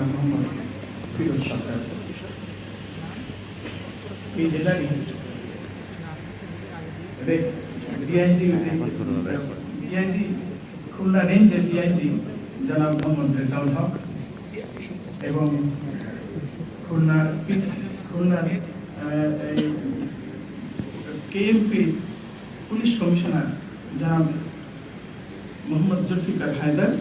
জনাব মোহাম্মদ ফিরোজ সরকার এই জেলারই ডিআইজি খুলনা রেঞ্জের ডিআইজি জনাব মোহাম্মদ রেজাউল হক এবং খুলনা খুলনার কেএমপি পুলিশ কমিশনার জনাব মোহাম্মদ জুলফিকার হায়দার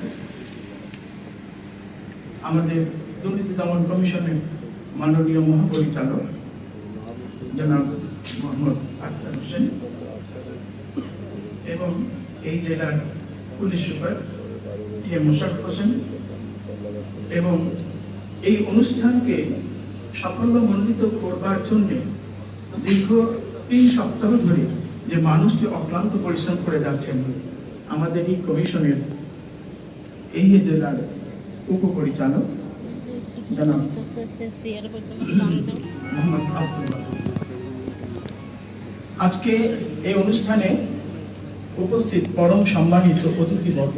আমাদের দুর্নীতি দমন কমিশনের মাননীয় মহাপরিচালক জনাব মোহাম্মদ আক্তার হোসেন এবং এই জেলার পুলিশ সুপার ইয়ে মোশাক হোসেন এবং এই অনুষ্ঠানকে সাফল্যমণ্ডিত করবার জন্য দীর্ঘ তিন সপ্তাহ ধরে যে মানুষটি অক্লান্ত পরিশ্রম করে যাচ্ছেন আমাদের এই কমিশনের এই জেলার উপপরিচালক। আজকে এই অনুষ্ঠানে উপস্থিত পরম সম্মানিত অতিথিবর্গ,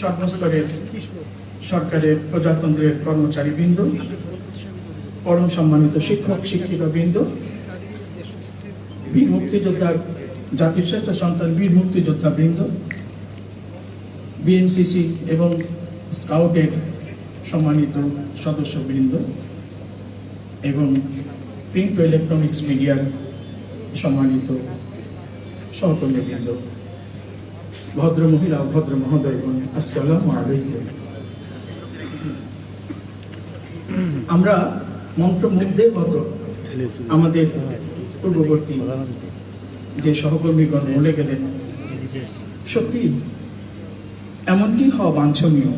সর্বস্তরের সরকারের প্রজাতন্ত্রের কর্মচারী বৃন্দ পরম সম্মানিত শিক্ষক শিক্ষিকা বৃন্দ বীর মুক্তিযোদ্ধা জাতির শ্রেষ্ঠ সন্তান, বীর মুক্তিযোদ্ধা বৃন্দ বিএনসিসি এবং স্কাউটের সম্মানিত সদস্যবৃন্দ এবং প্রিন্ট ইলেকট্রনিক্স মিডিয়ার সম্মানিত সহকর্মীবৃন্দ ভদ্র মহিলা ভদ্র মহোদয়গণ আসসালামু আলাইকুম। আমরা মন্ত্রমুগ্ধের মতো আমাদের পূর্ববর্তী যে সহকর্মীগণ বলে গেলেন সত্যি এমনটি হওয়া বাঞ্ছনীয়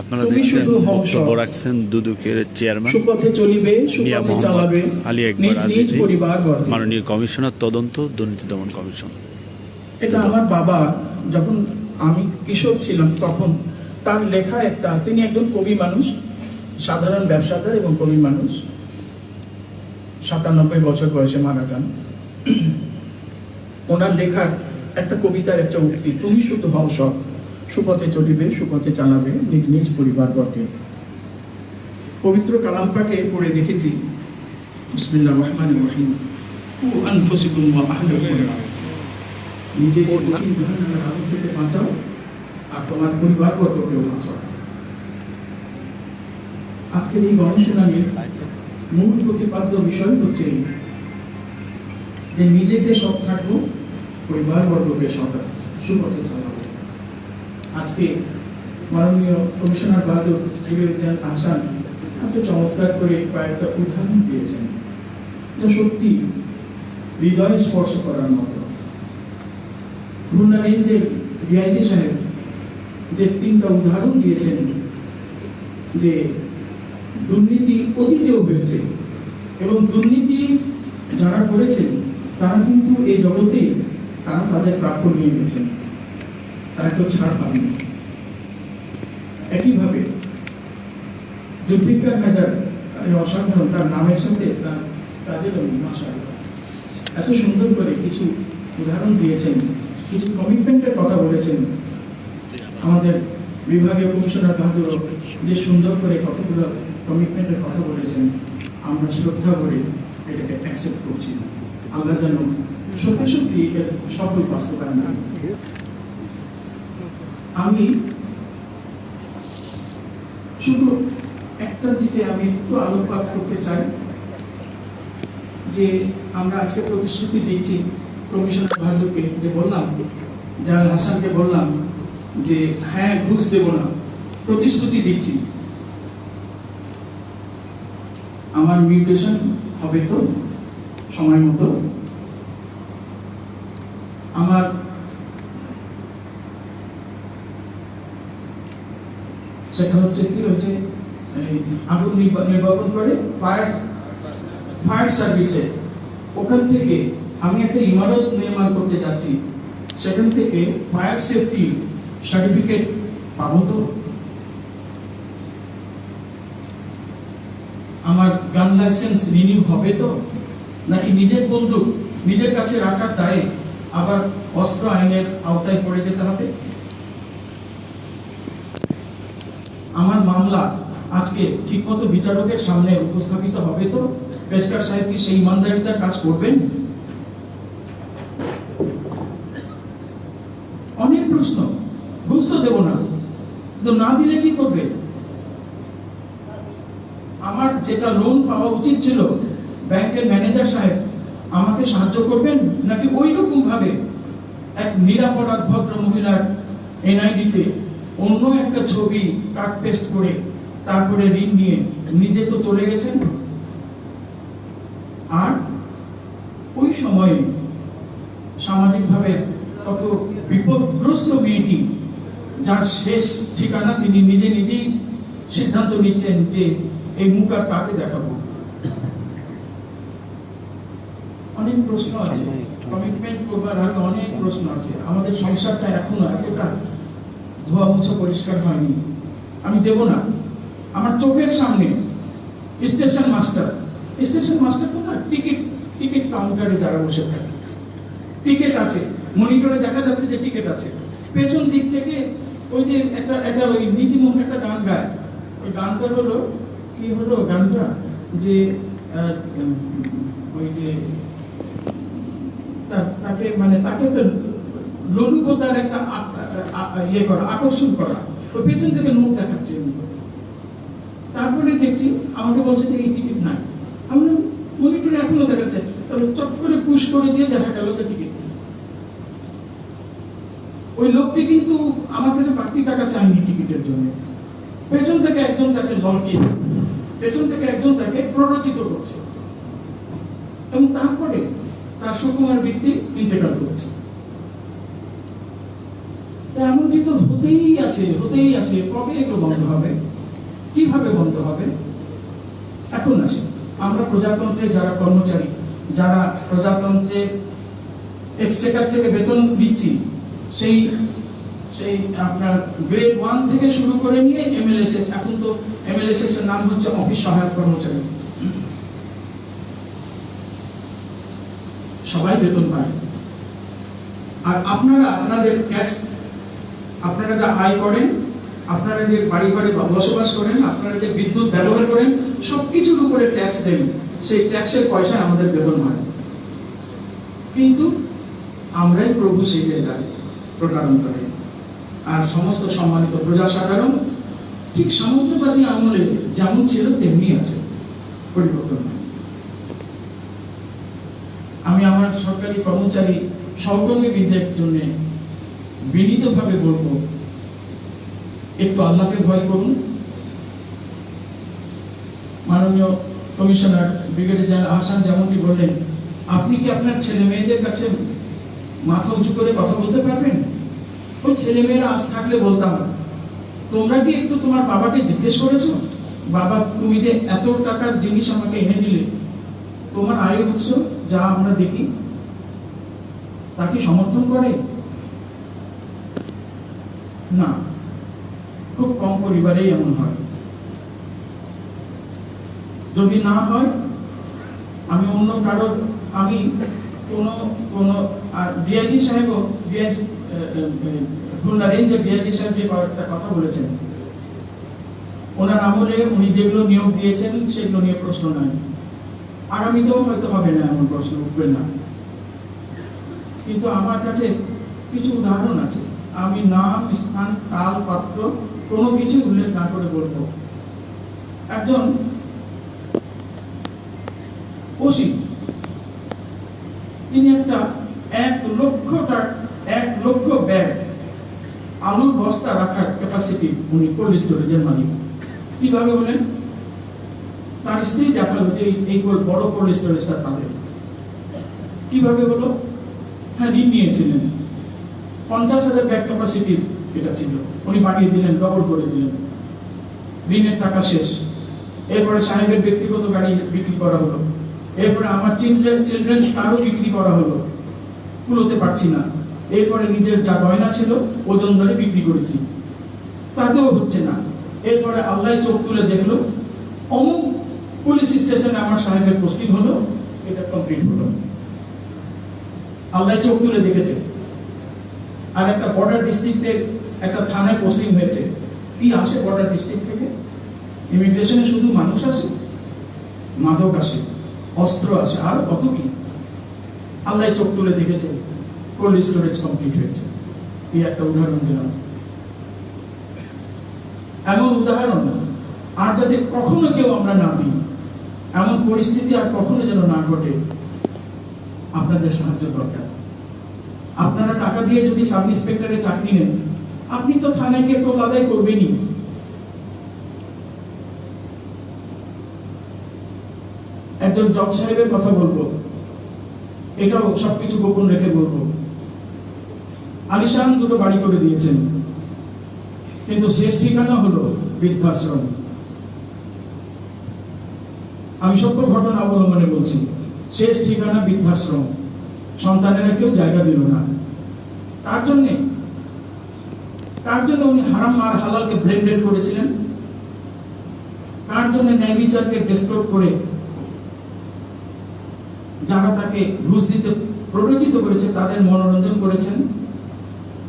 আপনারা দেখছেন বক্তব্য রাখছেন দুদকের চেয়ারম্যান। সুপথে চলিবে সুপথে চালাবে। আলী একবার নিজ নিজ আজিজি মাননীয় কমিশনার তদন্ত দুর্নীতি দমন কমিশন। এটা আমার বাবা যখন আমি কিশোর ছিলাম তখন তার লেখা একটা তিনি একজন কবি মানুষ সাধারণ ব্যবসাদার এবং কবি মানুষ। সাতানব্বই বছর বয়সে মারা যান। ওনার লেখার একটা কবিতার একটা উক্তি তুমি শুধু হও সৎ সুপথে চলিবে সুপথে চালাবে নিজ নিজ পরিবার বর্গে পবিত্র কালাম পাকে পড়ে দেখেছি। বিসমিল্লাহ রহমান রহিম। কু আনফুসিকুম ওয়া আহলিকুম নিজেকে কঠিন জাহান্নামের আগুন থেকে বাঁচাও আর তোমার বাঁচাও। আজকের এই গণশুনানির মূল প্রতিপাদ্য বিষয় হচ্ছে যে নিজেকে সৎ থাকব পরিবার বর্গকে সৎ সুপথে চালাবো। আজকে মাননীয় কমিশনার বাহাদুর জুবেরুদ্দিন আহসান এত চমৎকার করে কয়েকটা উদাহরণ দিয়েছেন যা সত্যি হৃদয় স্পর্শ করার মতো। খুলনা রেঞ্জের ডিআইজি সাহেব যে তিনটা উদাহরণ দিয়েছেন যে দুর্নীতি অতীতেও হয়েছে এবং দুর্নীতি যারা করেছেন, তারা কিন্তু এই জগতে তারা তাদের প্রাপ্য নিয়ে গেছেন তারা কেউ ছাড় পাননি। একইভাবে জুলফিকার হায়দার অসাধারণ, তার নামের সাথে তার কাজের মাসা এত সুন্দর করে কিছু উদাহরণ দিয়েছেন, কিছু কমিটমেন্টের কথা বলেছেন আমাদের বিভাগীয় কমিশনার বাহাদুর, যে সুন্দর করে কতগুলো কমিটমেন্টের কথা বলেছেন, আমরা শ্রদ্ধা করে এটাকে অ্যাকসেপ্ট করছি। আল্লাহ যেন সত্যি সত্যি এর সফল বাস্তবায়ন। আমি শুধু একটা দিকে আমি একটু আলোকপাত করতে চাই যে আমরা আজকে প্রতিশ্রুতি দিচ্ছি কমিশনার বাহাদুরকে যে বললাম জাহাল হাসানকে বললাম যে হ্যাঁ ঘুষ দেব না, প্রতিশ্রুতি দিচ্ছি। আমার মিউটেশন হবে তো সময় মতো? আমার সেটা হচ্ছে কি এই আগুন নির্বা- নির্বাপন করে ফায়ার ফায়ার সার্ভিসে ওখান থেকে আমি একটা ইমারত নির্মাণ করতে যাচ্ছি। সেখান থেকে ফায়ার সেফটি সার্টিফিকেট পাবো তো? আমার গান লাইসেন্স রিনিউ হবে তো? নাকি নিজের বন্দুক, নিজের কাছে রাখার দায়ে আবার অস্ত্র আইনের আওতায় পড়ে যেতে হবে আমার মামলা আজকে ঠিকমতো বিচারকের সামনে উপস্থাপিত হবে তো? পেশকার সাহেব কি সেই ইমানদারিতার কাজ করবেন? অনেক প্রশ্ন। তো দেবো না। তো না দিলে কি করবে? আমার যেটা লোন পাওয়া উচিত ছিল, ব্যাংকের ম্যানেজার সাহেব আমাকে সাহায্য করবেন? নাকি ওই রকম ভাবে এক নিরাপরাধ ভদ্র মহিলার এনআইডিতে অন্য একটা ছবি কাট পেস্ট করে তারপরে ঋণ নিয়ে নিজে তো চলে গেছেন। আর ওই সময়ে সামাজিকভাবে কত বিপদগ্রস্ত মেয়েটি যার শেষ ঠিকানা তিনি নিজে নিজেই সিদ্ধান্ত নিচ্ছেন যে এই মুখ আর কাকে দেখাবো। অনেক প্রশ্ন আছে। কমিটমেন্ট করবার আগে অনেক প্রশ্ন আছে। আমাদের সংসারটা এখনও এতটা ধোয়া মুছে পরিষ্কার হয়নি। আমি দেব না। আমার চোখের সামনে স্টেশন মাস্টার স্টেশন মাস্টার তো না, টিকিট টিকিট কাউন্টারে যারা বসে থাকে। টিকিট আছে, মনিটরে দেখা যাচ্ছে যে টিকিট আছে। পেছন দিক থেকে ওই যে একটা একটা ওই নীতিমোহন একটা গান গায়। ওই গানটা হলো, কি হলো গানটা? যে ওই যে, তা- তাকে মানে তাকে একটা লোলুপতার একটা ইয়ে করা, আকর্ষণ করা। ওই পেছন থেকে নোট দেখাচ্ছে তারপরে দেখছি, আমাকে বলছে যে এই টিকিট নাই। আমি মনিটরে এখনও দেখাচ্ছে। তবে চট করে পুশ করে দিয়ে দেখা গেল যে টিকিট ওই লোকটি কিন্তু আমার কাছে বাড়তি টাকা চায়নি টিকিটের জন্য। পেছন থেকে একজন তাকে ললকিয়েছে। পেছন থেকে একজন তাকে প্ররোচিত করছে। এবং তারপরে তার সুকুমার বৃত্তি ইন্তেকাল করছে। তা এমনটি তো হতেই আছে হতেই আছে। কবে এগুলো বন্ধ হবে? কীভাবে বন্ধ হবে? এখন আসে। আমরা প্রজাতন্ত্রের যারা কর্মচারী, যারা প্রজাতন্ত্রের এক্সচেকার থেকে বেতন দিচ্ছি, সেই সেই আপনার গ্রেড ওয়ান থেকে শুরু করে নিয়ে এমএলএসএস এখন তো এমএলএসএস এর নাম হচ্ছে অফিস সহায়ক কর্মচারী। সবাই বেতন পায়। আর আপনারা, আপনাদের ট্যাক্স আপনারা যা আয় করেন, আপনারা যে বাড়ি ঘরে বসবাস করেন, আপনারা যে বিদ্যুৎ ব্যবহার করেন, সবকিছুর উপরে ট্যাক্স দেন। সেই ট্যাক্সের পয়সা আমাদের বেতন হয়। কিন্তু আমরাই প্রভু সেজে যাই প্রকারান্তরে আর সমস্ত সম্মানিত প্রজা সাধারণ ঠিক সামন্তবাদী আমলে যেমন ছিল, তেমনি আছে, পরিবর্তন আমি আমার সরকারি কর্মচারী সহকর্মীবৃন্দের জন্য বিনীতভাবে বলব, একটু আল্লাহকে ভয় করুন। মাননীয় কমিশনার ব্রিগেডিয়ার জেনারেল আহসান যেমনটি বললেন, আপনি কি আপনার ছেলে মেয়েদের কাছে মাথা উঁচু করে কথা বলতে পারবেন? ওই ছেলে মেয়েরা আজ থাকলে বলতাম, তোমরা কি একটু তোমার বাবাকে জিজ্ঞেস করেছ? বাবা, তুমি যে এত টাকার জিনিস আমাকে এনে দিলে, তোমার আয়ের উৎস যা আমরা দেখি, তা কি সমর্থন করে? না, খুব কম পরিবারেই এমন হয়। যদি না হয়, আমি অন্য কারও আমি কোন কোন ডিআইজি সাহেবও ডিআইজি খুলনা রেঞ্জের ডিআইজি সাহেব যে কয়েকটা কথা বলেছেন, ওনার আমলে উনি যেগুলো নিয়োগ দিয়েছেন, সেগুলো নিয়ে প্রশ্ন নাই। আগামীতেও হয়তো হবে না এমন প্রশ্ন, উঠবে না। কিন্তু আমার কাছে কিছু উদাহরণ আছে। আমি নাম, স্থান, কাল, পাত্র, কোনো কিছু উল্লেখ না করে বলব। একজন ওসি, তিনি একটা এক লক্ষ এক লক্ষ ব্যাগ, আলুর বস্তা রাখার ক্যাপাসিটি উনি কোল্ড স্টোরেজের মালিক। কীভাবে হলেন? তার স্ত্রী দেখাল যে এই- বড় কোল্ড স্টোরেজটা তাদের কীভাবে হলো? হ্যাঁ ঋণ নিয়েছিলেন। পঞ্চাশ হাজার ব্যাগ ক্যাপাসিটির এটা ছিল। উনি বাড়িয়ে দিলেন ডবল করে দিলেন। ঋণের টাকা শেষ। এরপরে সাহেবের ব্যক্তিগত গাড়ি বিক্রি করা হলো। এরপরে আমার চিলড্রেন চিলড্রেন্স কারও বিক্রি করা হলো। কুলোতে পারছি না। এরপরে নিজের যা গয়না ছিল, ওজন ধরে বিক্রি করেছি। তাতেও হচ্ছে না। এরপরে আল্লাহ চোখ তুলে দেখল। অমুক পুলিশ স্টেশনে আমার সাহেবের পোস্টিং হলো। এটা কমপ্লিট হলো। আল্লাহ চোখ তুলে দেখেছে। আর একটা বর্ডার ডিস্ট্রিক্টের একটা থানায় পোস্টিং হয়েছে। কি আসে বর্ডার ডিস্ট্রিক্ট থেকে? ইমিগ্রেশনে শুধু মানুষ আসে? মাদক আসে, অস্ত্র আসে, আর কত কি? আল্লাহ চোখ তুলে দেখেছেন কোল্ড স্টোরেজ কমপ্লিট হয়েছে। এই একটা উদাহরণ দিলাম। এমন উদাহরণ, আর যাতে কখনো কেউ আমরা না দিই, এমন পরিস্থিতি আর কখনো যেন না ঘটে, আপনাদের সাহায্য দরকার। আপনারা টাকা দিয়ে যদি সাব ইন্সপেক্টরে চাকরি নেন, আপনি তো থানায় গিয়ে টোল আদায় করবেনই। একজন জজ সাহেবের কথা বলব। এটাও সবকিছু গোপন রেখে বলব। আলিশান দুটো বাড়ি করে দিয়েছেন। কিন্তু শেষ ঠিকানা হলো বৃদ্ধাশ্রম। আমি সত্য ঘটনা অবলম্বনে বলছি, শেষ ঠিকানা বৃদ্ধাশ্রম। সন্তানেরা কেউ জায়গা দিল না। কার জন্যে কার জন্য উনি হারাম আর হালালকে ব্লেন্ডেড করেছিলেন। কার জন্য ন্যায় বিচারকে ডেস্ট্রোট করে যারা তাকে ঘুষ দিতে প্ররোচিত করেছে, তাদের মনোরঞ্জন করেছেন।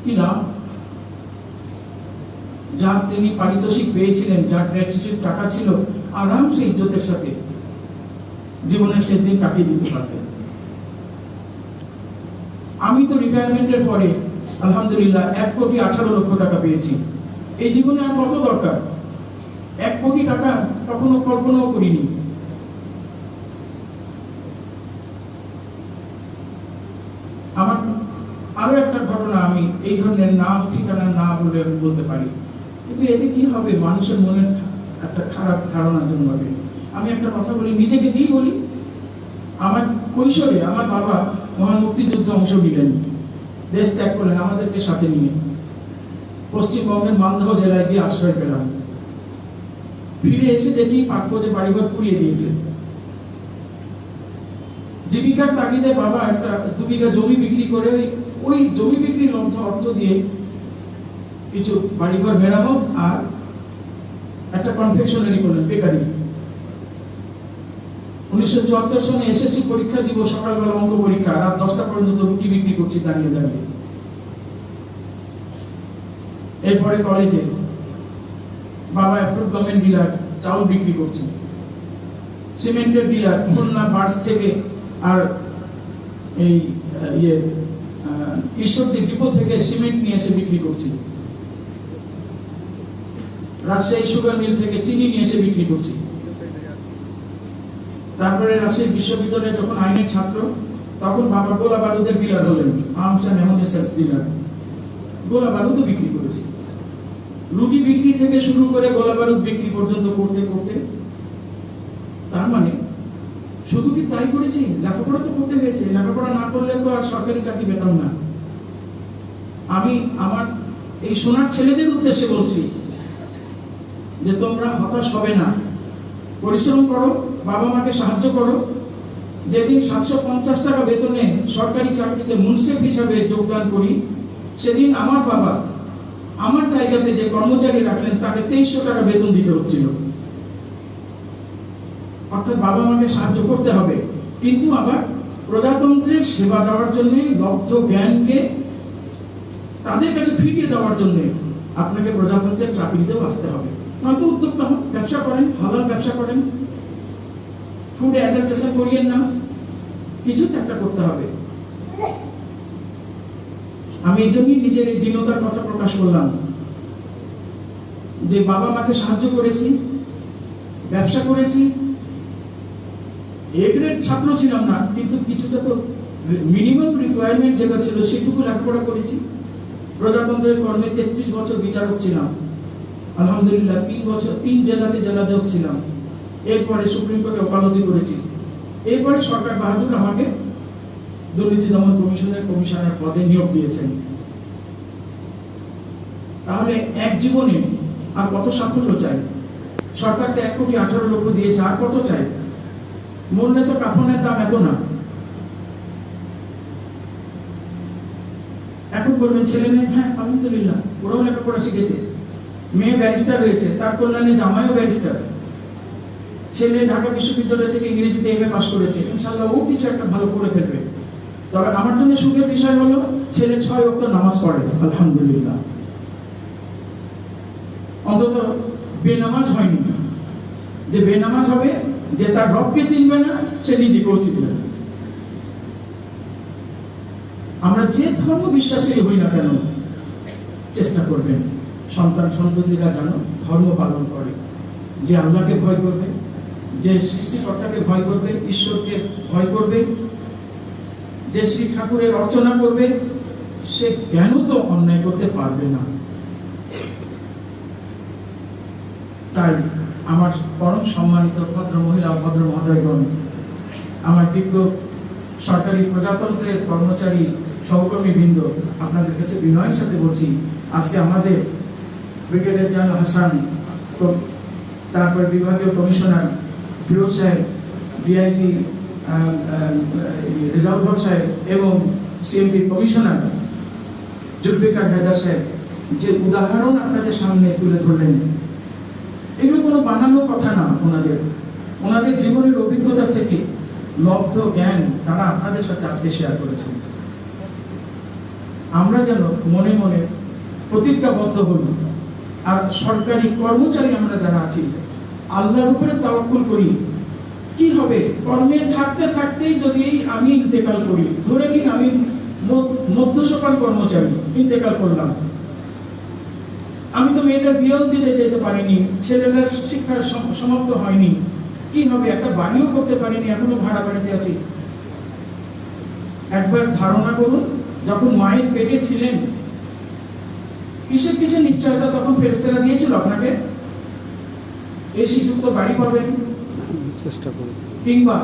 কি লাভ? যা তিনি পারিতোষিক পেয়েছিলেন যার গ্র্যাচুইটির টাকা ছিল আরামসে ইজ্জতের সাথে জীবনের শেষ দিন কাটিয়ে দিতে পারতেন। তো রিটায়ারমেন্টের পরে, আলহামদুলিল্লাহ, এক কোটি আঠারো লক্ষ টাকা পেয়েছি। এই জীবনে আর কত দরকার? এক কোটি টাকা কখনো কল্পনাও করিনি। আমার আরও একটা ঘটনা, আমি এই ধরনের নাম ঠিকানা না বলে বলতে পারি। কিন্তু এতে কি হবে? মানুষের মনে একটা খারাপ ধারণা জন্মাবে। আমি একটা কথা বলি, নিজেকে দিয়ে বলি। আমার কৈশোরে আমার বাবা মহান মুক্তিযুদ্ধে অংশ নিলেন। দেশ ত্যাগ করলেন, আমাদেরকে সাথে নিয়ে। পশ্চিমবঙ্গের মালদহ জেলায় গিয়ে আশ্রয় পেলাম। ফিরে এসে দেখি পাক্য বাড়িঘর পুড়িয়ে দিয়েছে। জীবিকার তাগিদে বাবা একটা দু বিঘা জমি বিক্রি করে ওই ওই জমি বিক্রির অর্থ দিয়ে কিছু বাড়িঘর মেরামত আর একটা কনফেকশনারি করলেন বেকারি উনিশশো সনে এসএসসি পরীক্ষা দিব সকালবেলা অঙ্ক পরীক্ষা, রাত দশটা পর্যন্ত রুটি বিক্রি করছি দাঁড়িয়ে দাঁড়িয়ে। এরপরে কলেজে বাবা অ্যাপ্রুভ গভর্নমেন্ট ডিলার চাউল বিক্রি করছে সিমেন্টের ডিলার খুলনা বার্স থেকে আর এই ইয়ে ঈশ্বরদী ডিপো থেকে সিমেন্ট নিয়ে এসে বিক্রি করছি রাজশাহী সুগার মিল থেকে চিনি নিয়ে এসে বিক্রি করছি তারপরে রাজশাহী বিশ্ববিদ্যালয়ে যখন আইনের ছাত্র, তখন বাবা গোলা বারুদের ডিলার হলেন অ্যান্ড অ্যামোনিয়াস ডিলার। গোলা বারুদও বিক্রি করেছি। রুটি বিক্রি থেকে শুরু করে গোলা বারুদ বিক্রি পর্যন্ত করতে করতে, তার মানে শুধু কি তাই করেছি? লেখাপড়া তো করতে হয়েছে। লেখাপড়া না করলে তো আর সরকারি চাকরি পেতাম না। আমি আমার এই সোনার ছেলেদের উদ্দেশ্যে বলছি যে তোমরা হতাশ হবে না। পরিশ্রম করো, বাবা মাকে সাহায্য করো। যেদিন সাতশো পঞ্চাশ টাকা বেতনে সরকারি চাকরিতে মুন্সিফ হিসাবে যোগদান করি, সেদিন আমার বাবা আমার জায়গাতে যে কর্মচারী রাখলেন, তাকে তেইশশো টাকা বেতন দিতে হচ্ছিল। অর্থাৎ বাবা মাকে সাহায্য করতে হবে। কিন্তু আবার প্রজাতন্ত্রের সেবা দেওয়ার জন্য লব্ধ জ্ঞানকে তাদের কাছে ফিরিয়ে দেওয়ার জন্য আপনাকে প্রজাতন্ত্রের চাকরিতেও আসতে হবে। নয়তো উদ্যোক্তা হন ব্যবসা করেন, হালাল ব্যবসা করেন ফুড অ্যাডাপ্টেশন করিয়েন না, কিছু তো একটা করতে হবে। আমি এই জন্যই নিজের এই দীনতার কথা প্রকাশ করলাম, যে বাবা মাকে সাহায্য করেছি, ব্যবসা করেছি এ গ্রেড ছাত্র ছিলাম না, কিন্তু কিছুটা তো মিনিমাম রিকোয়ারমেন্ট যেটা ছিল, সেটুকু লেখাপড়া করেছি। প্রজাতন্ত্রের কর্মে তেত্রিশ বছর বিচারক ছিলাম। আলহামদুলিল্লাহ, তিন বছর, তিন জেলাতে জেলা জজ ছিলাম। এরপরে সুপ্রিম কোর্টে ওকালতি করেছি। এরপরে সরকার বাহাদুর আমাকে দুর্নীতি দমন কমিশনের কমিশনার পদে নিয়োগ দিয়েছেন। তাহলে এক জীবনে আর কত সাফল্য চাই? সরকার তো এক কোটি আঠারো লক্ষ দিয়েছে, আর কত চাই? মরলে তো কাফনের দাম এত না। এখন বলবেন ছেলে মেয়ে হ্যাঁ আলহামদুলিল্লাহ, ওরাও লেখাপড়া শিখেছে। মেয়ে ব্যারিস্টার হয়েছে, তার কল্যাণে জামাইও ব্যারিস্টার ছেলে ঢাকা বিশ্ববিদ্যালয় থেকে ইংরেজিতে এম এ পাশ করেছে। ইনশাল্লাহ ও কিছু একটা ভালো করে ফেলবে। তবে আমার জন্য সুখের বিষয় হলো, ছেলে ছয় অক্ট নামাজ পড়ে, আলহামদুলিল্লাহ। অন্তত বেনামাজ হয়নি। যে বেনামাজ হবে, যে তার রবকে চিনবে না, সে নিজেকেও চিনবে না। আমরা যে ধর্ম বিশ্বাসী হই না কেন, চেষ্টা করবেন। সন্তান সন্ততিরা যেন ধর্ম পালন করে, যে আল্লাহকে ভয় করবে, যে সৃষ্টিকর্তাকে ভয় করবে, ঈশ্বরকে ভয় করবে, যে শ্রী ঠাকুরের অর্চনা করবে, সে কেন তো অন্যায় করতে পারবে না। তাই আমার পরম সম্মানিত ভদ্র মহিলা ও ভদ্র মহোদয়গণ, আমার বিজ্ঞ সরকারি প্রজাতন্ত্রের কর্মচারী সহকর্মী বৃন্দ আপনাদের কাছে বিনয়ের সাথে বলছি, আজকে আমাদের ব্রিগেডিয়ার জেনারেল হাসান তারপর বিভাগীয় কমিশনার ফিরোজ সাহেব, ডিআইজি রেজাউল হক সাহেব এবং সিএমপি কমিশনার জুলফিকার হায়দার সাহেব, যে উদাহরণ আপনাদের সামনে তুলে ধরলেন, এগুলো কোনো বানানো কথা না ওনাদের। ওনাদের জীবনের অভিজ্ঞতা থেকে লব্ধ জ্ঞান তারা আপনাদের সাথে আজকে শেয়ার করেছেন। আমরা যেন মনে মনে প্রতিজ্ঞাবদ্ধ হই। আর সরকারি কর্মচারী আমরা যারা আছি, আল্লাহর উপরে তাওয়াক্কুল করি। কি হবে? কর্মে থাকতে থাকতেই যদি আমি ইন্তেকাল করি, ধরে নিন আমি মধ্য- মধ্য সকাল কর্মচারী, ইন্তেকাল করলাম। আমি তো মেয়েটার বিয়েও দিতে যেতে পারিনি, ছেলেটার শিক্ষা সমাপ্ত হয়নি। কি হবে? একটা বাড়িও করতে পারিনি, এখনও ভাড়া বাড়িতে আছি। একবার ধারণা করুন, যখন মায়ের পেটে ছিলেন কিসের কিসের নিশ্চয়তা তখন ফেরেস্তারা দিয়েছিল আপনাকে? এসি যুক্ত বাড়ি পাবেন। চেষ্টা করেছি। কিংবা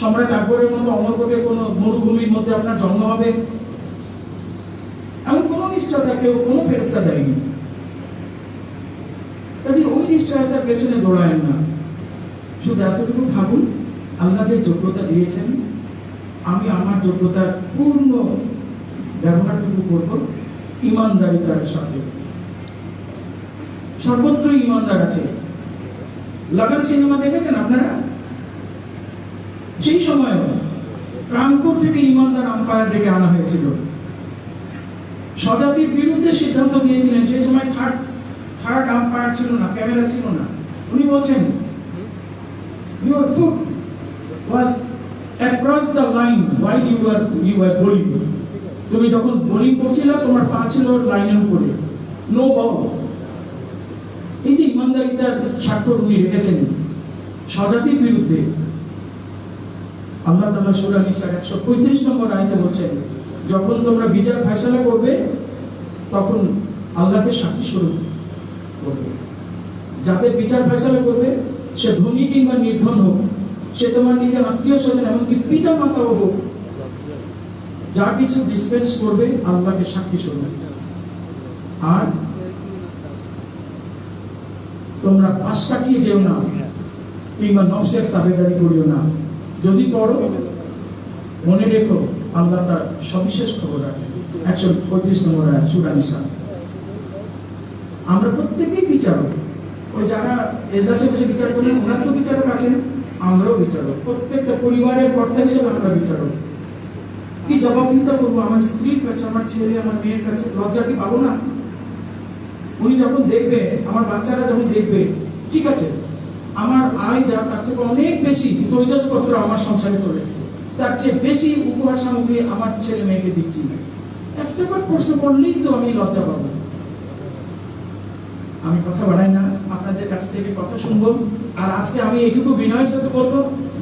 সম্রাট আকবরের মতো অমরকোটের কোনো মরুভূমির মধ্যে আপনার জন্ম হবে? এমন কোনো নিশ্চয়তা কেউ কোনো ফেরস্তা দেয়নি। কাজে ওই নিশ্চয়তার পেছনে দৌড়ায় না। শুধু এতটুকু ভাবুন আল্লাহ যে যোগ্যতা দিয়েছেন আমি আমার যোগ্যতার পূর্ণ ব্যবহারটুকু করব। ইমানদারিতার সাথে। সর্বত্র ইমানদার আছে। লাগান সিনেমা দেখেছেন আপনারা? সেই সময় কানপুর থেকে ইমানদার আম্পায়ার ডেকে আনা হয়েছিল। স্বজাতির বিরুদ্ধে সিদ্ধান্ত নিয়েছিলেন। সেই সময় থার্ড থার্ড আম্পায়ার ছিল না, ক্যামেরা ছিল না। উনি বলছেন, your foot was across the line while you were you were bowling. তুমি যখন বোলিং করছিলে, তোমার পা ছিল লাইনের উপরে। নো বল এই যে ইমানদারিতার স্বাক্ষর উনি রেখেছেন, স্বজাতির বিরুদ্ধে। আল্লাহ তাআলা সূরা নিসার 135 নম্বর আয়াতে বলছেন, যখন তোমরা বিচার ফয়সালা করবে, তখন আল্লাহকে সাক্ষী স্বরূপ করবে। যাদের বিচার ফয়সালা করবে, সে ধনী কিংবা নির্ধন হোক, সে তোমার নিজের আত্মীয় স্বজন, এমনকি পিতা মাতাও হোক যা কিছু ডিসপেন্স করবে, আল্লাহকে সাক্ষী স্বরূপ আর তোমরা পাশ কাটিয়ে যেও না, কিংবা নফসের তাবেদারি করিও না। যদি করো, মনে রেখো, আল্লাহ তার সবিশেষ খবর রাখে একশো পঁয়ত্রিশ নম্বর আয়াত, সূরা আমরা প্রত্যেকেই বিচারক। ওই যারা এজলাসে বসে বিচার করলেন, ওনার তো বিচারক আছেন, আমরাও বিচারক। প্রত্যেকটা পরিবারের কর্তা হিসেবে আমরা বিচারক। কি জবাবদিহিতা করব? আমার স্ত্রীর কাছে, আমার ছেলে, আমার মেয়ের কাছে লজ্জা কি পাবো না? উনি যখন দেখবে, আমার বাচ্চারা যখন দেখবে, ঠিক আছে, আমার আয় যা, তার থেকে অনেক বেশি তৈজসপত্র আমার সংসারে চলেছে তার চেয়ে বেশি উপহার সামগ্রী আমার ছেলে মেয়েকে দিচ্ছি একটা বার প্রশ্ন করলেই তো আমি লজ্জা পাবো। আমি কথা বাড়াই না, আপনাদের কাছ থেকে কথা শুনব। আর আজকে আমি এইটুকু বিনয়ের সাথে বলব,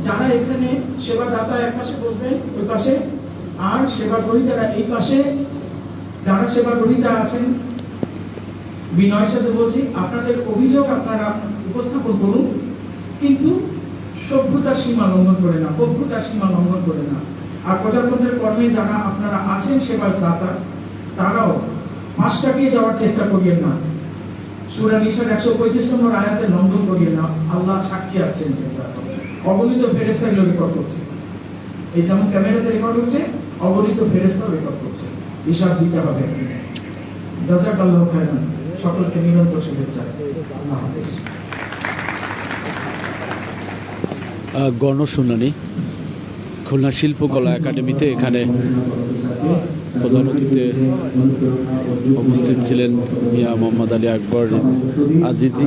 যারা এখানে সেবা দাতা এক পাশে বসবে, ওই পাশে আর সেবা গ্রহীতারা এই পাশে, যারা সেবা গ্রহীতা আছেন, বিনয়ের সাথে বলছি, আপনাদের অভিযোগ আপনারা উপস্থাপন করুন, কিন্তু সভ্যতার সীমা লঙ্ঘন করে না সভ্যতার সীমা লঙ্ঘন করে না। আর প্রজাতন্ত্রের কর্মে যারা আপনারা আছেন সেবার দাতা, তারাও পাশ কাটিয়ে যাওয়ার চেষ্টা করিয়েন না। সুরা নিসার একশো পঁয়ত্রিশ নম্বর আয়াতে লঙ্ঘন করিয়ে না, আল্লাহ সাক্ষী আছেন। অগণিত ফেরেস্তা রেকর্ড করছে। এই যেমন ক্যামেরাতে রেকর্ড হচ্ছে অগণিত ফেরেস্তাও রেকর্ড করছে। হিসাব দিতে হবে। জাজাক আল্লাহ খায়রান, সকলকে নিরন্তর শুভেচ্ছা। আল্লাহ হাফেজ। গণশুনানি। খুলনা শিল্পকলা একাডেমিতে এখানে প্রধান অতিথিতে উপস্থিত ছিলেন মিয়া মোহাম্মদ আলী আকবর, আজিজি।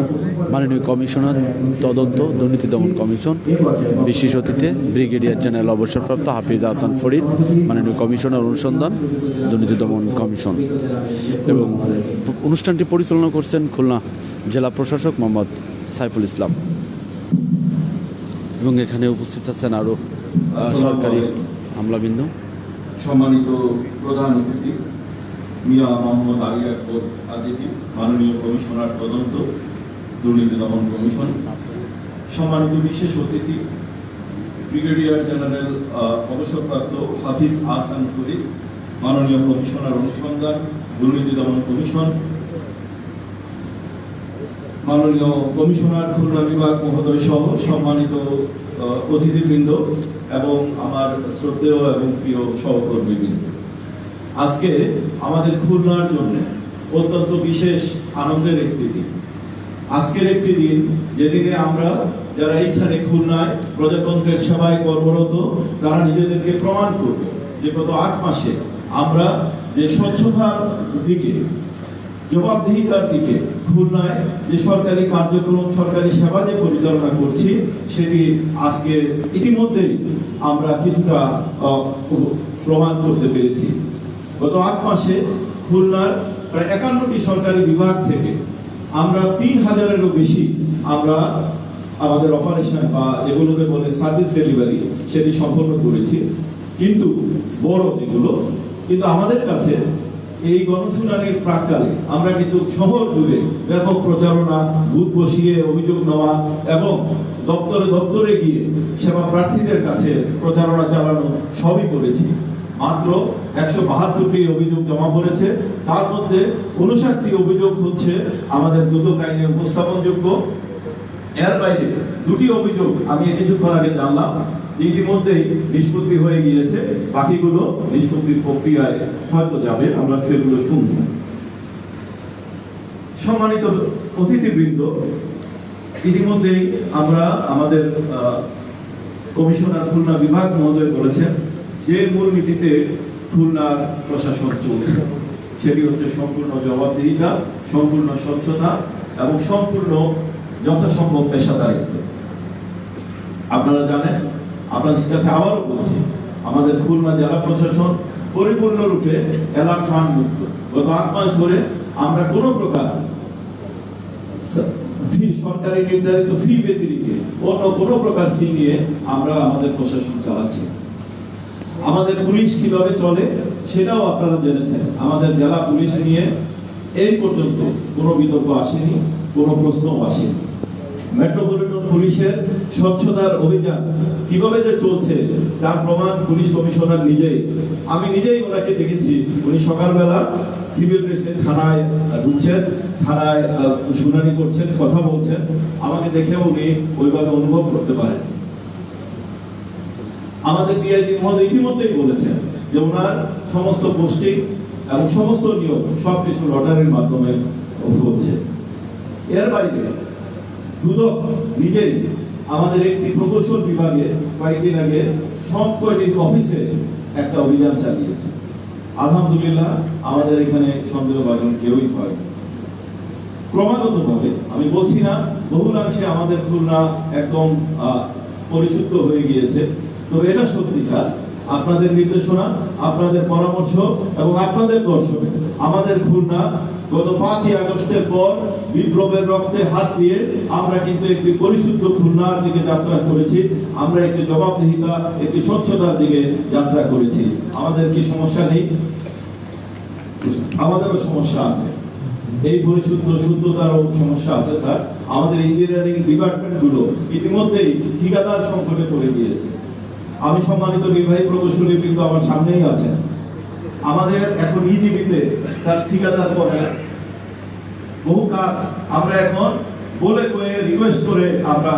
মাননীয় কমিশনার তদন্ত দুর্নীতি দমন কমিশন বিশেষ অতিথে ব্রিগেডিয়ার জেনারেল অবসরপ্রাপ্ত হাফিজ হাসান ফরিদ মাননীয় কমিশনার অনুসন্ধান দুর্নীতি দমন কমিশন। এবং অনুষ্ঠানটি পরিচালনা করছেন খুলনা জেলা প্রশাসক মোহাম্মদ সাইফুল ইসলাম। এবং এখানে উপস্থিত আছেন আরও সরকারি আমলাবিন্দু সম্মানিত প্রধান অতিথি মিয়া মোহাম্মদ আলী আকবর আদিতি মাননীয় কমিশনার তদন্ত দুর্নীতি দমন কমিশন, সম্মানিত বিশেষ অতিথি, ব্রিগেডিয়ার জেনারেল অবসরপ্রাপ্ত হাফিজ আহসান ফরিদ, মাননীয় কমিশনার অনুসন্ধান, দুর্নীতি দমন কমিশন, মাননীয় কমিশনার খুলনা বিভাগ মহোদয় সহ সম্মানিত অতিথিবৃন্দ এবং আমার শ্রদ্ধেয় এবং প্রিয় সহকর্মীবৃন্দ। আজকে আমাদের খুলনার জন্য অত্যন্ত বিশেষ আনন্দের একটি দিন। আজকের একটি দিন যেদিনে আমরা যারা এইখানে খুলনায় প্রজাতন্ত্রের সেবায় কর্মরত, তারা নিজেদেরকে প্রমাণ করব যে গত আট মাসে আমরা যে স্বচ্ছতার দিকে, জবাবদিহিতার দিকে খুলনায় যে সরকারি কার্যক্রম, সরকারি সেবা যে পরিচালনা করছি, সেটি আজকে ইতিমধ্যেই আমরা কিছুটা প্রমাণ করতে পেরেছি। গত আট মাসে খুলনার প্রায় একান্নটি সরকারি বিভাগ থেকে আমরা তিন হাজারেরও বেশি আমরা আমাদের অপারেশন বা যেগুলোকে বলে সার্ভিস ডেলিভারি সেটি সম্পন্ন করেছি। কিন্তু বড় যেগুলো, কিন্তু আমাদের কাছে এই গণশুনানির প্রাককালে আমরা কিন্তু শহর জুড়ে ব্যাপক প্রচারণা, বুথ বসিয়ে অভিযোগ নেওয়া এবং দপ্তরে দপ্তরে গিয়ে সেবা প্রার্থীদের কাছে প্রচারণা চালানো সবই করেছি। মাত্র একশো বাহাত্তরটি অভিযোগ জমা পড়েছে। তার মধ্যে উনষাটটি অভিযোগ হচ্ছে আমাদের দুদক আইনে উপস্থাপনযোগ্য। এর বাইরে দুটি অভিযোগ আমি কিছুক্ষণ আগে জানলাম। ইতিমধ্যেই নিষ্পত্তি হয়ে গিয়েছে। বাকিগুলো নিষ্পত্তির প্রক্রিয়ায় হয়তো যাবে, আমরা সেগুলো শুনব। সম্মানিত অতিথিবৃন্দ, ইতিমধ্যেই আমরা আমাদের কমিশনার খুলনা বিভাগ মহোদয় বলেছেন যে মূলনীতিতে খুলনার প্রশাসন চলছে, সেটি হচ্ছে সম্পূর্ণ জবাবদিহিতা, সম্পূর্ণ স্বচ্ছতা এবং সম্পূর্ণ যথাসম্ভব পেশাদারিত্ব। আপনারা জানেন আপনাদের কাছে আবারও বলছি, আমাদের খুলনা জেলা প্রশাসন পরিপূর্ণরূপে এলার ফান্ড মুক্ত। গত আট মাস ধরে আমরা কোনো প্রকার ফি, সরকারি নির্ধারিত ফি ব্যতিরিক্তে অন্য কোনো প্রকার ফি নিয়ে আমরা আমাদের প্রশাসন চালাচ্ছি। আমাদের পুলিশ কীভাবে চলে সেটাও আপনারা জেনেছেন। আমাদের জেলা পুলিশ নিয়ে এই পর্যন্ত কোনো বিতর্ক আসেনি, কোনো প্রশ্নও আসেনি। মেট্রোপলিটন পুলিশের স্বচ্ছতার অভিযান কীভাবে যে চলছে, তার প্রমাণ পুলিশ কমিশনার নিজেই। আমি নিজেই ওনাকে দেখেছি, উনি সকালবেলা সিভিল ড্রেসে থানায় ঢুকছেন, থানায় শুনানি করছেন, কথা বলছেন। আমাকে দেখেও উনি ওইভাবে অনুভব করতে পারেন আমাদের ডিআইজি মহোদয় ইতিমধ্যেই বলেছেন যে ওনার সমস্ত পোস্টিং এবং সমস্ত নিয়োগ সবকিছু লটারির মাধ্যমে হচ্ছে। এর বাইরে দুদক নিজেই আমাদের একটি প্রকৌশল বিভাগে কয়েকদিন আগে সব কয়টি অফিসে একটা অভিযান চালিয়েছে। আলহামদুলিল্লাহ, আমাদের এখানে সন্দেহভাজন কেউই হয় ক্রমাগতভাবে, আমি বলছি না, বহুলাংশে আমাদের খুলনা একদম পরিশুদ্ধ হয়ে গিয়েছে। তবে এটা সত্যি, স্যার। আপনাদের নির্দেশনা, আপনাদের পরামর্শ এবং আপনাদের দর্শনে আমাদের খুলনা গত পাঁচই আগস্টের পর বিপ্লবের রক্তে হাত দিয়ে আমরা কিন্তু একটি পরিশুদ্ধ খুলনার দিকে যাত্রা করেছি। আমরা একটি জবাবদিহিতা, একটি স্বচ্ছতার দিকে যাত্রা করেছি। আমাদের কি সমস্যা নেই? আমাদেরও সমস্যা আছে। এই পরিশুদ্ধ, শুদ্ধতারও সমস্যা আছে, স্যার। আমাদের ইঞ্জিনিয়ারিং ডিপার্টমেন্টগুলো ইতিমধ্যেই ঠিকাদার সংকটে পড়ে গিয়েছে। আমি সম্মানিত নির্বাহী প্রকৌশলী কিন্তু আমার সামনেই আছেন। আমাদের এখন ইজিবিতে স্যার ঠিকাদার করে বহু কাজ আমরা এখন বলে কয়ে রিকোয়েস্ট করে আমরা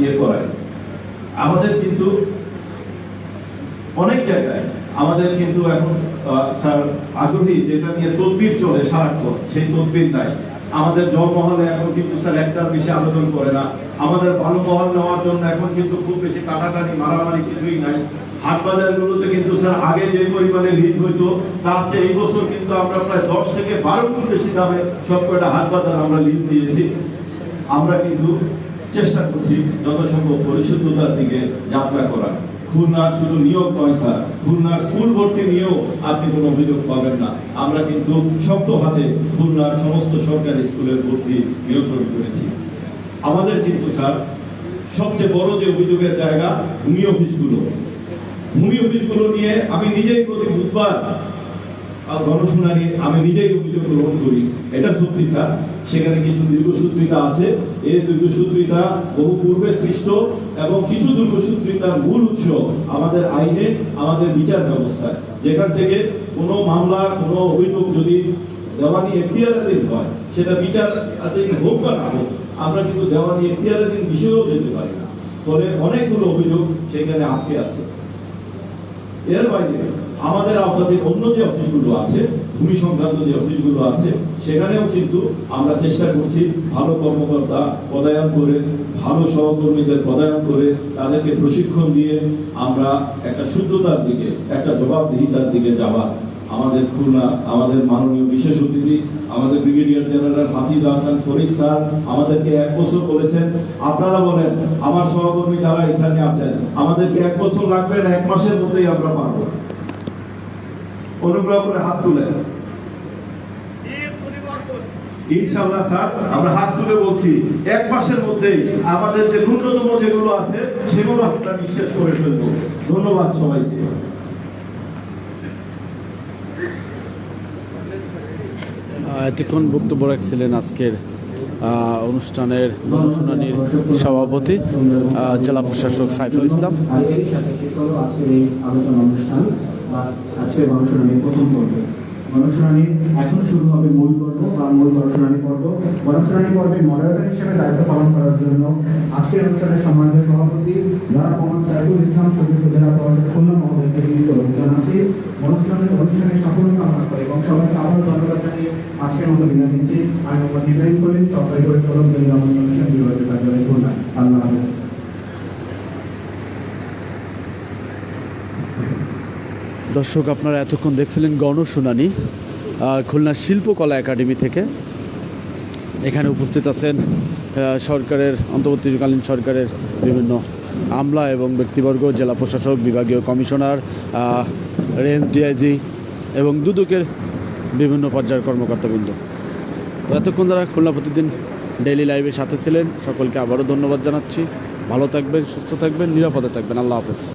ইয়ে করাই। আমাদের কিন্তু অনেক জায়গায় আমাদের কিন্তু এখন স্যার, আগ্রহী যেটা নিয়ে তদবির চলে সারাক্ষণ, সেই তদবির নাই। আমাদের জলমহলে এখন কিন্তু স্যার একটার বেশি আবেদন করে না। আমাদের ভালো মহল নেওয়ার জন্য এখন কিন্তু খুব বেশি কাটাকাটি, মারামারি কিছুই নাই। হাট বাজারগুলোতে কিন্তু স্যার আগে যে পরিমাণে লিজ হইতো, তার চেয়ে এই বছর কিন্তু আমরা প্রায় দশ থেকে বারো গুণ বেশি দামে সব কয়টা হাট বাজার আমরা লিজ দিয়েছি। আমরা কিন্তু চেষ্টা করছি যথাসম্ভব পরিশুদ্ধতার দিকে যাত্রা করার। খুলনার শুধু নিয়োগ নয়, স্যার। খুলনার স্কুল ভর্তি নিয়েও আপনি কোনো অভিযোগ পাবেন না। আমরা কিন্তু শক্ত হাতে খুলনার সমস্ত সরকারি স্কুলের ভর্তি নিয়ন্ত্রণ করেছি। আমাদের কিন্তু, স্যার, সবচেয়ে বড় যে অভিযোগের জায়গা ভূমি অফিসগুলো। ভূমি অফিসগুলো নিয়ে আমি নিজেই প্রতি বুধবার গণশুনানি আমি নিজেই অভিযোগ গ্রহণ করি। এটা সত্যি, স্যার। সেখানে কিছু দীর্ঘসূত্রিতা আছে। এই দীর্ঘসূত্রিতা বহু পূর্বে সৃষ্ট এবং কিছু দীর্ঘসূত্রিতার মূল উৎস আমাদের আইনে, আমাদের বিচার ব্যবস্থায়। যেখান থেকে কোনো মামলা, কোনো অভিযোগ যদি দেওয়ানি এখতিয়ারাধীন হয়, সেটা বিচার বিচারাধীন হোক বা না হোক, আমরা কিন্তু দেওয়ানি এখতিয়ারাধীন বিষয়েও যেতে পারি না। ফলে অনেকগুলো অভিযোগ সেখানে আটকে আছে। এর বাইরে আমাদের আওতাধীন অন্য যে অফিসগুলো আছে ভূমি সংক্রান্ত যে অফিসগুলো আছে, সেখানেও কিন্তু আমরা চেষ্টা করছি ভালো কর্মকর্তা পদায়ন করে, ভালো সহকর্মীদের পদায়ন করে তাদেরকে প্রশিক্ষণ দিয়ে আমরা একটা শুদ্ধতার দিকে, একটা জবাবদিহিতার দিকে যাওয়া। আমাদের খুলনা, আমাদের মাননীয় বিশেষ অতিথি, আমাদের brigadier general Hafiz Hasan Farid sir আমাদেরকে এক বছর বলেছেন, আপনারা বলেন, আমার সহকর্মী যারা এখানে আছেন, আমাদেরকে এক বছর লাগবে না এক মাসের মধ্যেই আমরা পারব। অনুগ্রহ করে হাত তুলেন ইনশাআল্লাহ স্যার আমরা হাত তুলে বলছি এক মাসের মধ্যেই আমাদের যে ন্যূনতম যেগুলো আছে সেগুলো আমরা নিঃশেষ করে ফেলব। ধন্যবাদ সবাইকে। এতক্ষণ বক্তব্য রাখছিলেন আজকের আহ, অনুষ্ঠানের গণশুনানির সভাপতি জেলা প্রশাসক সাইফুল ইসলাম। আজকের এই আলোচনা অনুষ্ঠান। বা আজকের গণশুনানির প্রথম পর্ব। গণশুনানির এখন শুরু হবে মূল পর্ব বা মূল গণশুনানি পর্ব। গণশুনানি পর্বে মডারেটর হিসেবে দায়িত্ব পালন করার জন্য আজকের অনুষ্ঠানের সম্মানিত সভাপতি জনাব মোহাম্মদ সাইফুল ইসলাম চতুর্থ জেলা প্রশাসক খুলনা মহোদয়কে বিনীত অভিযোগ জানাচ্ছি অনুষ্ঠানের অনুষ্ঠানের সাফল্য কামনা করে এবং সবাইকে আবারও ধন্যবাদ জানিয়ে আজকের মতো বিদায় নিচ্ছি। আমি মোহাম্মদ ইব্রাহিম করিম সরকারি পরিচালক জেলা কমিশন বিভাগীয় কার্যালয় খুলনা আল্লাহ হাফেজ দর্শক, আপনারা এতক্ষণ দেখছিলেন গণশুনানি খুলনা শিল্পকলা একাডেমি থেকে। এখানে উপস্থিত আছেন সরকারের, অন্তর্বর্তীকালীন সরকারের বিভিন্ন আমলা এবং ব্যক্তিবর্গ, জেলা প্রশাসক, বিভাগীয় কমিশনার রেঞ্জ ডিআইজি এবং দুদকের বিভিন্ন পর্যায়ের কর্মকর্তাবৃন্দ। তো এতক্ষণ যারা খুলনা প্রতিদিন ডেইলি লাইভের সাথে ছিলেন, সকলকে আবারও ধন্যবাদ জানাচ্ছি। ভালো থাকবেন, সুস্থ থাকবেন, নিরাপদে থাকবেন। আল্লাহ হাফেজ।